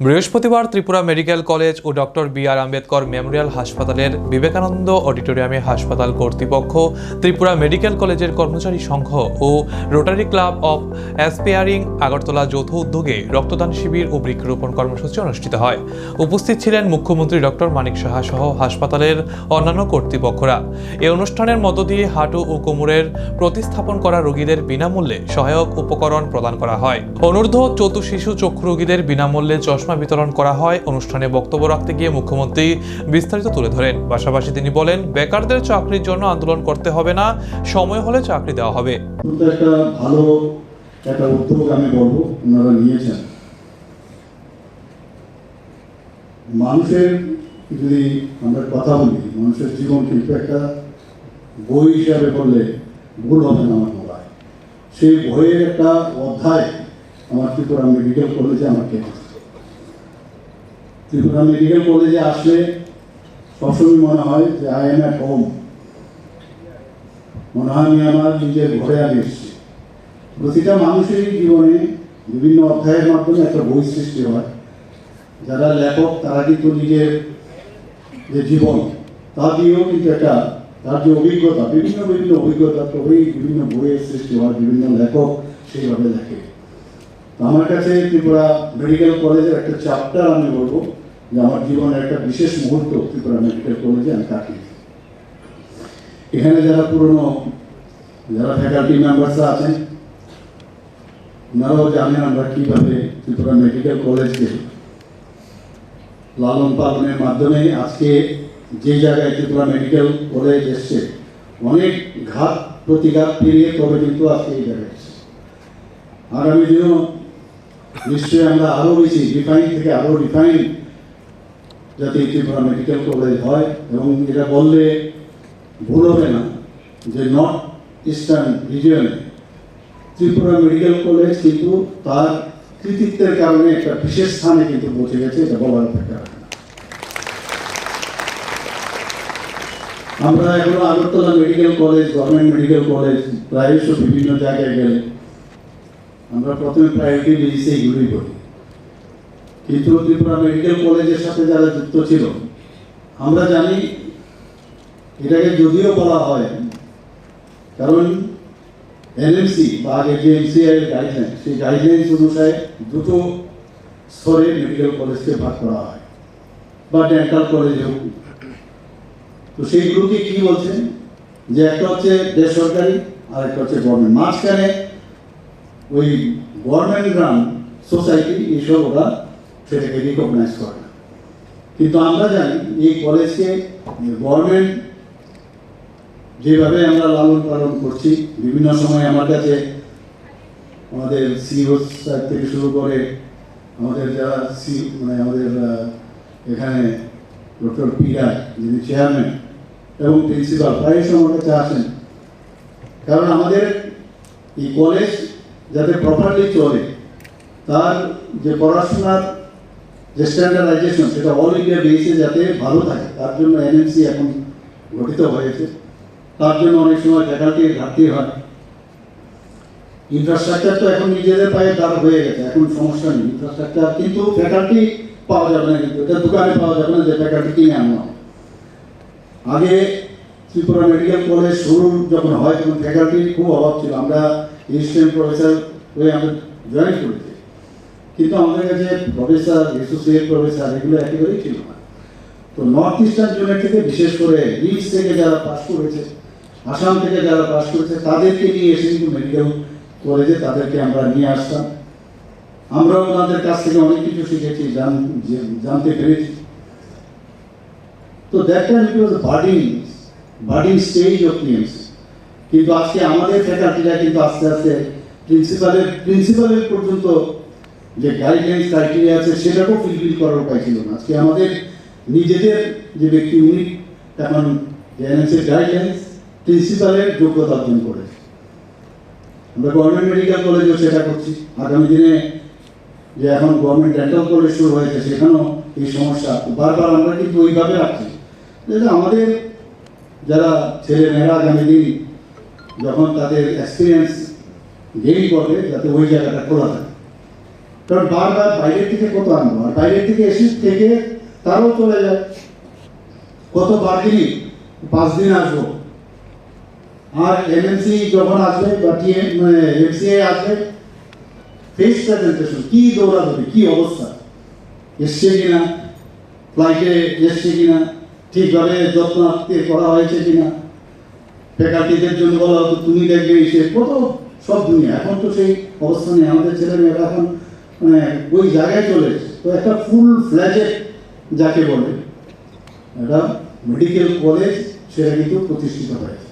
বৃহস্পতিবার Tripura medical college ও doctor B R Ambedkar memorial হাসপাতালের বিবেকানন্দ অডিটোরিয়ামে হাসপাতাল কর্তৃপক্ষ, ত্রিপুরা মেডিকেল কলেজের কর্মচারী সংঘ ও rotary club of aspiring Agartala যৌথ উদ্যোগে রক্তদান শিবির ও বৃক্ষরোপণ কর্মসূচি অনুষ্ঠিত হয়। উপস্থিত ছিলেন মুখ্যমন্ত্রী ডক্টর মানিক সাহা সহ হাসপাতালের অন্যান্য কর্তৃপক্ষরা। এই অনুষ্ঠানের মধ্য দিয়ে হাঁটু ও কোমরের প্রতিস্থাপন করা রোগীদের বিনামূল্যে সহায়ক উপকরণ প্রদান করা হয়। অনূর্ধ্ব চতু শিশু চক্ষু রোগীদের বিনামূল্যে চশমা বিতরণ করা হয়। অনুষ্ঠানে বক্তব্য রাখতে গিয়ে মুখ্যমন্ত্রী বিস্তারিত তুলে ধরেন। পাশাপাশি তিনি বলেন, বেকারদের চাকরির জন্য আন্দোলন করতে হবে না, সময় হলে চাকরি দেওয়া হবে। আমি মানুষের, যদি আমরা কথা বলি, মানুষের জীবন কিন্তু একটা বই হিসাবে বললে ভুল হবে না আমার মনে হয় সেই বইয়ের একটা অধ্যায় আমার কি করে ত্রিপুরা মেডিকেল কলেজে আমাকে ত্রিপুরা মেডিকেল কলেজে আসলে সবসময় মনে হয় যে আই এম অ্যাট হোম মনে হয় আমি আমার নিজের ঘরে আমি এসেছি। প্রতিটা মানুষেরই জীবনে বিভিন্ন অধ্যায়ের মাধ্যমে একটা বই সৃষ্টি হয়। যারা লেখক, তারা কিন্তু নিজের যে জীবন, তা দিয়েও কিন্তু একটা, তার যে অভিজ্ঞতা, বিভিন্ন বিভিন্ন অভিজ্ঞতা তবেই বিভিন্ন বইয়ের সৃষ্টি হয়, বিভিন্ন লেখক সেইভাবে লেখে। আমার কাছে ত্রিপুরা মেডিকেল কলেজের একটা চ্যাপ্টার আমি বলব, যে আমার জীবনের একটা বিশেষ মুহূর্ত ত্রিপুরা মেডিকেল কলেজে আমি কাটিয়েছি এখানে যারা পুরনো, যারা ফ্যাকাল্টি মেম্বার্সরা আছেন, ওনারাও জানেন আমরা কীভাবে ত্রিপুরা মেডিকেল কলেজকে লালন পালনের মাধ্যমে আজকে যে জায়গায় ত্রিপুরা মেডিকেল কলেজ এসছে, অনেক ঘাত প্রতিঘাত পেরিয়ে তবে কিন্তু আজকে এই জায়গায় এসছে। আগামী দিনেও নিশ্চয়ই আমরা আরও বেশি রিফাইন থেকে আরও রিফাইন যাতে ত্রিপুরা মেডিকেল কলেজ হয় এবং এটা বললে ভুল হবে না যে নর্থ ইস্টার্ন রিজিয়নে ত্রিপুরা মেডিকেল কলেজ কিন্তু তার কৃতিত্বের কারণে একটা বিশেষ স্থানে কিন্তু পৌঁছে গেছে, এটা বলার অপেক্ষা। আমরা এখনও Agartala medical college government medical college প্রায়শ বিভিন্ন জায়গায় গেলে আমরা প্রথমে প্রায়োরিটি বেসিসে এগুলোই করি কিন্তু ত্রিপুরা মেডিকেল কলেজের সাথে যারা যুক্ত ছিল, আমরা জানি এটাকে যদিও বলা হয়, কারণ এনএমসি বা আগে যে এমসিআই গাইডলাইন সেই গাইডলাইন্স অনুসারে দুটো স্তরে মেডিকেল কলেজকে ভাগ করা হয়, বা ডেন্টাল কলেজ হোক। তো সেইগুলোকে কি বলছেন? যে একটা হচ্ছে বেসরকারি আর একটা হচ্ছে গভর্নমেন্ট মাঝখানে ওই গভর্নমেন্ট রান সোসাইটি এইসব ওরা সেটাকে রিকগনাইজ করে না। কিন্তু আমরা জানি এই কলেজকে গভর্নমেন্ট যেভাবে আমরা লালন পালন করছি, বিভিন্ন সময় আমার কাছে আমাদের সিও স্যার থেকে শুরু করে আমাদের যারা সি মানে আমাদের এখানে ডক্টর পিরা, যিনি চেয়ারম্যান এবং প্রিন্সিপাল প্রায়শ আমার কাছে আসেন। কারণ আমাদের এই কলেজ যাতে প্রপারলি চলে। তার যে পড়াশোনার যে স্ট্যান্ডার্ডাইজেশন সেটা অল ইন্ডিয়া বেসে যাতে ভালো থাকে, তার জন্য এনএমসি এখন গঠিত হয়েছে। তার জন্য অনেক সময় ফ্যাকাল্টির ঘাটতি হয়। ইনফ্রাস্ট্রাকচার তো এখন নিজেদের পায়ে দাঁড় হয়ে গেছে, এখন সমস্যা নেই। ইনফ্রাস্ট্রাকচার কিন্তু ফ্যাকাল্টি পাওয়া যাবে না, কিন্তু এটা দোকানে পাওয়া যাবে না যে ফ্যাকাল্টি কিনে আনব আগে ত্রিপুরা মেডিকেল কলেজ শুরু যখন হয়, তখন ফ্যাকাল্টির খুব অভাব ছিল। আমরা এসিস্ট্যান্ট প্রফেসর হয়ে আমরা জয়েন করেছি কিন্তু আমাদের কাছে প্রফেসর অ্যাসোসিয়েট প্রফেসর এগুলো একেবারেই ছিল না। তো নর্থ ইস্টার্ন জোনের থেকে বিশেষ করে রিচ থেকে যারা পাস করেছে আসাম থেকে যারা পাস করেছে, তাদেরকে নিয়ে এসে কিন্তু মেডিকেল কলেজে তাদেরকে আমরা নিয়ে আসতাম। আমরাও ওনাদের কাছ থেকে অনেক কিছু শিখেছি জানতে পেরেছি। তো that time it was budding budding stage of PMC কিন্তু আজকে আমাদের ফ্যাকাল্টিরা কিন্তু আস্তে আস্তে প্রিন্সিপালের প্রিন্সিপালের পর্যন্ত যে গাইডলাইন্স ক্রাইটেরিয়া আছে, সেটাকেও ফুলফিল করার উপায় ছিল না। আজকে আমাদের নিজেদের যে ব্যক্তি, উনি এখন যে এনএসএ গাইডলাইন্স প্রিন্সিপালের যোগ্যতা অর্জন করেছে। আমরা গভর্নমেন্ট মেডিকেল কলেজেও সেটা করছি। আগামী দিনে যে এখন গভর্নমেন্ট ডেন্টাল কলেজ শুরু হয়েছে, সেখানেও এই সমস্যা বারবার আমরা কিন্তু ওইভাবে রাখছি। আমাদের যারা ছেলে মেয়েরা আগামী দিন যখন তাদের এক্সপিরিয়েন্স গেইন করবে, যাতে ওই জায়গাটা খোলা থাকে। কারণ বারবার বাইরের থেকে কত আনব, আর বাইরের থেকে এসে থেকে তারও চলে যায়। কত বারদিনই পাঁচ দিন আসব। আর এমএনসি যখন আসবে বা টিএম এফসিআই আসবে ফেস প্রেজেন্টেশন কি দৌড়াদৌড়ি, কি অবস্থা? এসছে কিনা? ফ্লাইটে এসছে কিনা? ঠিকভাবে যত্ন করা হয়েছে কিনা? ফ্যাকাল্টিদের জন্য বলা হতো, তুমি দেখবে এসে কত সব দুনিয়া। এখন তো সেই অবস্থা নেই। আমাদের ছেলে মেয়েরা এখন মানে ওই জায়গায় চলে তো একটা ফুল ফ্ল্যাজের যাকে বলে, একটা মেডিকেল কলেজ সেটা কিন্তু প্রতিষ্ঠিত হয়েছে।